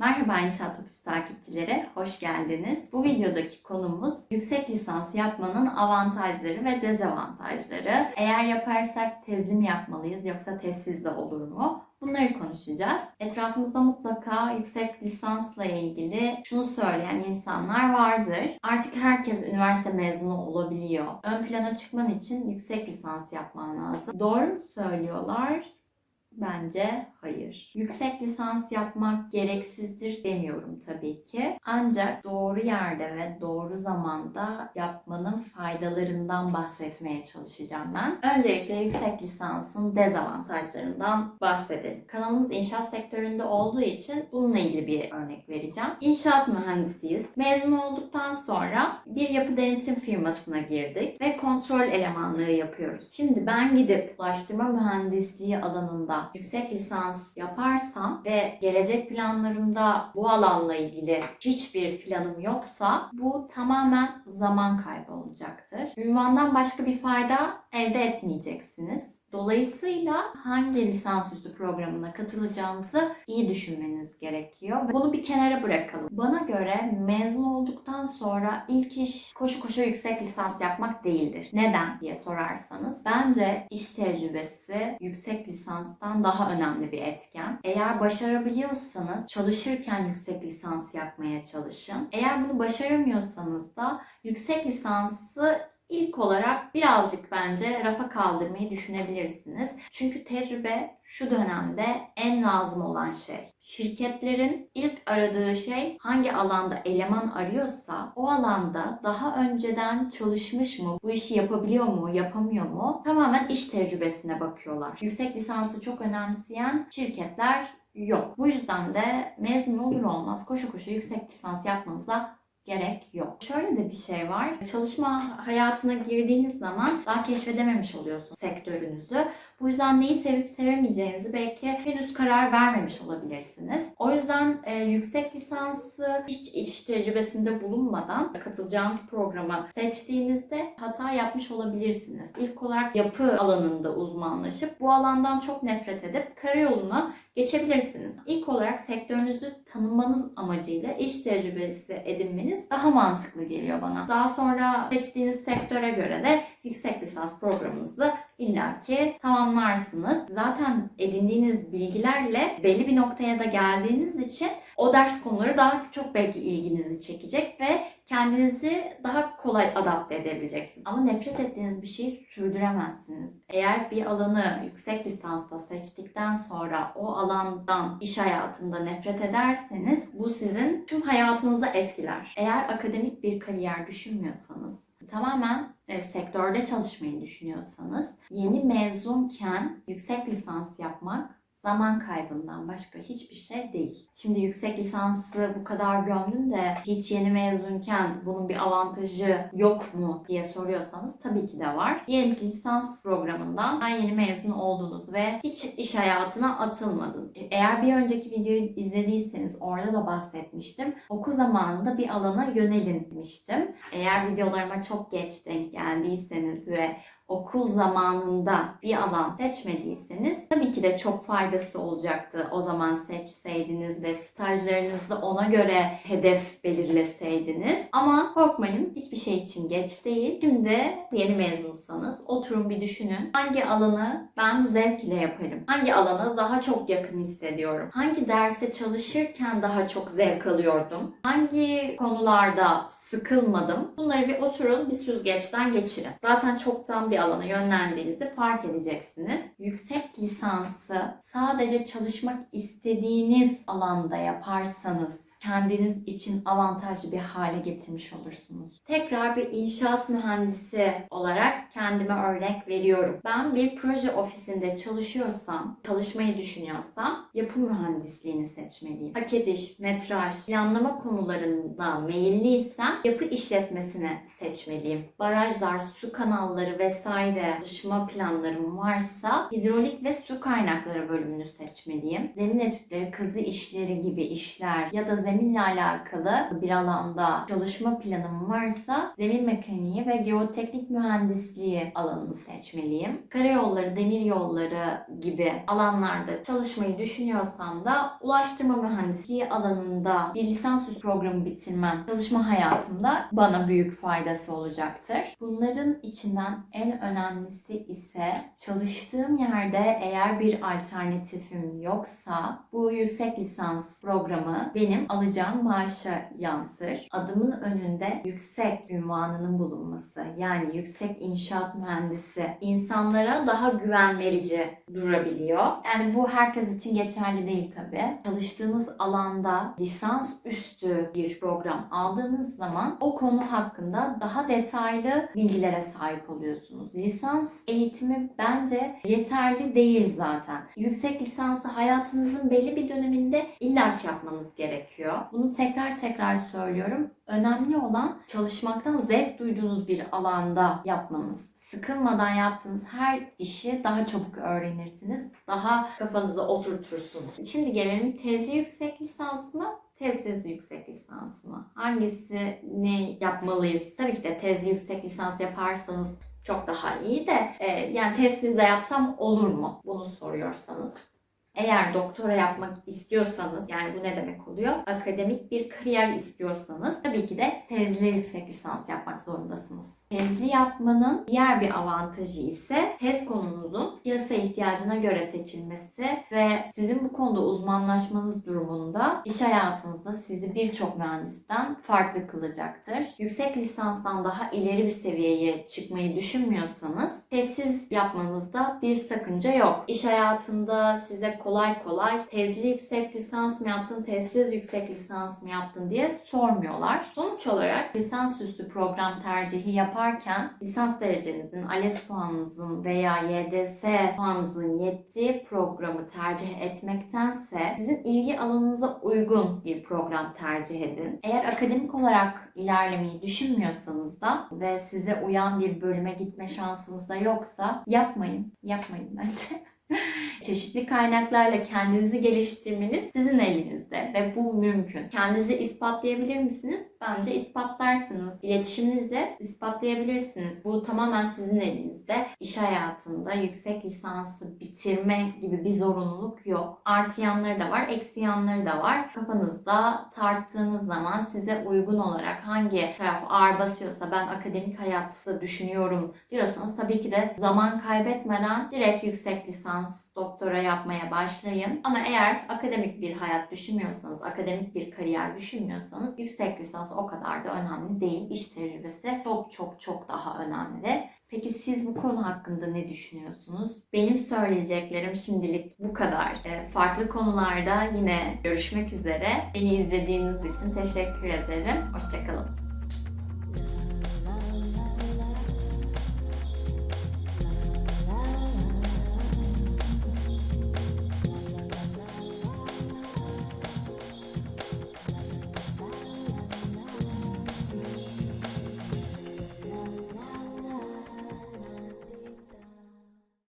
Merhaba İnşaat Ofisi takipçileri, hoş geldiniz. Bu videodaki konumuz yüksek lisans yapmanın avantajları ve dezavantajları. Eğer yaparsak tezli yapmalıyız yoksa tezsiz de olur mu? Bunları konuşacağız. Etrafımızda mutlaka yüksek lisansla ilgili şunu söyleyen insanlar vardır. Artık herkes üniversite mezunu olabiliyor. Ön plana çıkman için yüksek lisans yapman lazım. Doğru mu söylüyorlar? Bence hayır. Yüksek lisans yapmak gereksizdir demiyorum tabii ki. Ancak doğru yerde ve doğru zamanda yapmanın faydalarından bahsetmeye çalışacağım ben. Öncelikle yüksek lisansın dezavantajlarından bahsedelim. Kanalımız inşaat sektöründe olduğu için bununla ilgili bir örnek vereceğim. İnşaat mühendisiyiz. Mezun olduktan sonra bir yapı denetim firmasına girdik ve kontrol elemanlığı yapıyoruz. Şimdi ben gidip ulaştırma mühendisliği alanında yüksek lisans yaparsam ve gelecek planlarımda bu alanla ilgili hiçbir planım yoksa bu tamamen zaman kaybı olacaktır. Ünvandan başka bir fayda elde etmeyeceksiniz. Dolayısıyla hangi lisansüstü programına katılacağınızı iyi düşünmeniz gerekiyor. Bunu bir kenara bırakalım. Bana göre mezun olduktan sonra ilk iş koşu koşu yüksek lisans yapmak değildir. Neden diye sorarsanız bence iş tecrübesi yüksek lisanstan daha önemli bir etken. Eğer başarabiliyorsanız çalışırken yüksek lisans yapmaya çalışın. Eğer bunu başaramıyorsanız da yüksek lisansı İlk olarak birazcık bence rafa kaldırmayı düşünebilirsiniz. Çünkü tecrübe şu dönemde en lazım olan şey. Şirketlerin ilk aradığı şey hangi alanda eleman arıyorsa o alanda daha önceden çalışmış mı, bu işi yapabiliyor mu, yapamıyor mu tamamen iş tecrübesine bakıyorlar. Yüksek lisansı çok önemseyen şirketler yok. Bu yüzden de mezun olur olmaz koşu koşu yüksek lisans yapmanıza gerek yok. Şöyle de bir şey var. Çalışma hayatına girdiğiniz zaman daha keşfedememiş oluyorsunuz sektörünüzü. Bu yüzden neyi sevip sevemeyeceğinizi belki henüz karar vermemiş olabilirsiniz. O yüzden e, yüksek lisansı hiç iş tecrübesinde bulunmadan katılacağınız programı seçtiğinizde hata yapmış olabilirsiniz. İlk olarak yapı alanında uzmanlaşıp bu alandan çok nefret edip karayoluna geçebilirsiniz. İlk olarak sektörünüzü tanımanız amacıyla iş tecrübesi edinmeniz daha mantıklı geliyor bana. Daha sonra seçtiğiniz sektöre göre de yüksek lisans programınızı illaki tamamlarsınız. Zaten edindiğiniz bilgilerle belli bir noktaya da geldiğiniz için o ders konuları daha çok belki ilginizi çekecek ve kendinizi daha kolay adapte edebileceksiniz. Ama nefret ettiğiniz bir şeyi sürdüremezsiniz. Eğer bir alanı yüksek lisansla seçtikten sonra o alandan iş hayatında nefret ederseniz bu sizin tüm hayatınıza etkiler. Eğer akademik bir kariyer düşünmüyorsanız tamamen e, sektörde çalışmayı düşünüyorsanız yeni mezunken yüksek lisans yapmak zaman kaybından başka hiçbir şey değil. Şimdi yüksek lisansı bu kadar gömdün de hiç yeni mezunken bunun bir avantajı yok mu diye soruyorsanız tabii ki de var. Diyelim ki lisans programından yeni mezun oldunuz ve hiç iş hayatına atılmadın. Eğer bir önceki videoyu izlediyseniz orada da bahsetmiştim. Okul zamanında bir alana yönelin demiştim. Eğer videolarıma çok geç denk geldiyseniz ve okul zamanında bir alan seçmediyseniz tabii ki de çok faydası olacaktı o zaman seçseydiniz ve stajlarınızda ona göre hedef belirleseydiniz. Ama korkmayın hiçbir şey için geç değil. Şimdi yeni mezunsanız oturun bir düşünün. Hangi alanı ben zevk ile yaparım? Hangi alana daha çok yakın hissediyorum? Hangi derse çalışırken daha çok zevk alıyordum? Hangi konularda sıkılmadım. Bunları bir oturun, bir süzgeçten geçirin. Zaten çoktan bir alana yönlendiğinizi fark edeceksiniz. Yüksek lisansı sadece çalışmak istediğiniz alanda yaparsanız kendiniz için avantajlı bir hale getirmiş olursunuz. Tekrar bir inşaat mühendisi olarak kendime örnek veriyorum. Ben bir proje ofisinde çalışıyorsam, çalışmayı düşünüyorsam yapı mühendisliğini seçmeliyim. Hak ediş, metraj, planlama konularında meyilliysem yapı işletmesini seçmeliyim. Barajlar, su kanalları vesaire çalışma planlarım varsa hidrolik ve su kaynakları bölümünü seçmeliyim. Zemin etütleri, kazı işleri gibi işler ya da zeminle alakalı bir alanda çalışma planım varsa zemin mekaniği ve geoteknik mühendisliği alanını seçmeliyim. Karayolları, demir yolları gibi alanlarda çalışmayı düşünüyorsam da ulaştırma mühendisliği alanında bir lisansüstü programı bitirmem çalışma hayatımda bana büyük faydası olacaktır. Bunların içinden en önemlisi ise çalıştığım yerde eğer bir alternatifim yoksa bu yüksek lisans programı benim alacağım maaşa yansır. Adımın önünde yüksek ünvanının bulunması yani yüksek inşaat mühendisi insanlara daha güven verici durabiliyor. Yani bu herkes için geçerli değil tabii. Çalıştığınız alanda lisans üstü bir program aldığınız zaman o konu hakkında daha detaylı bilgilere sahip oluyorsunuz. Lisans eğitimi bence yeterli değil zaten. Yüksek lisansı hayatınızın belli bir döneminde illaki yapmanız gerekiyor. Bunu tekrar tekrar söylüyorum. Önemli olan çalışmaktan zevk duyduğunuz bir alanda yapmanız. Sıkılmadan yaptığınız her işi daha çabuk öğrenirsiniz. Daha kafanıza oturtursunuz. Şimdi gelelim tezli yüksek lisans mı? Tezsiz yüksek lisans mı? Hangisini yapmalıyız? Tabii ki de tezli yüksek lisans yaparsanız çok daha iyi de e, yani tezsiz de yapsam olur mu? Bunu soruyorsanız. Eğer doktora yapmak istiyorsanız yani bu ne demek oluyor? Akademik bir kariyer istiyorsanız tabii ki de tezli yüksek lisans yapmak zorundasınız. Tezli yapmanın diğer bir avantajı ise tez konunuzun piyasa ihtiyacına göre seçilmesi ve sizin bu konuda uzmanlaşmanız durumunda iş hayatınızda sizi birçok mühendisten farklı kılacaktır. Yüksek lisanstan daha ileri bir seviyeye çıkmayı düşünmüyorsanız tezsiz yapmanızda bir sakınca yok. İş hayatında size kolay kolay tezli yüksek lisans mı yaptın, tezsiz yüksek lisans mı yaptın diye sormuyorlar. Sonuç olarak lisansüstü program tercihi yaparken lisans derecenizin, ALES puanınızın veya YDS puanınızın yettiği programı tercih etmektense sizin ilgi alanınıza uygun bir program tercih edin. Eğer akademik olarak ilerlemeyi düşünmüyorsanız da ve size uyan bir bölüme gitme şansınız da yoksa yapmayın. Yapmayın bence. Çeşitli kaynaklarla kendinizi geliştirmeniz sizin elinizde ve bu mümkün. Kendinizi ispatlayabilir misiniz? Bence ispatlarsınız. İletişiminizle ispatlayabilirsiniz. Bu tamamen sizin elinizde. İş hayatında yüksek lisansı bitirme gibi bir zorunluluk yok. Artı yanları da var, eksi yanları da var. Kafanızda tarttığınız zaman size uygun olarak hangi taraf ağır basıyorsa ben akademik hayatta düşünüyorum diyorsanız tabii ki de zaman kaybetmeden direkt yüksek lisans doktora yapmaya başlayın. Ama eğer akademik bir hayat düşünmüyorsanız, akademik bir kariyer düşünmüyorsanız yüksek lisans o kadar da önemli değil. İş tecrübesi çok çok çok daha önemli. Peki siz bu konu hakkında ne düşünüyorsunuz? Benim söyleyeceklerim şimdilik bu kadar. Ee, Farklı konularda yine görüşmek üzere. Beni izlediğiniz için teşekkür ederim. Hoşçakalın.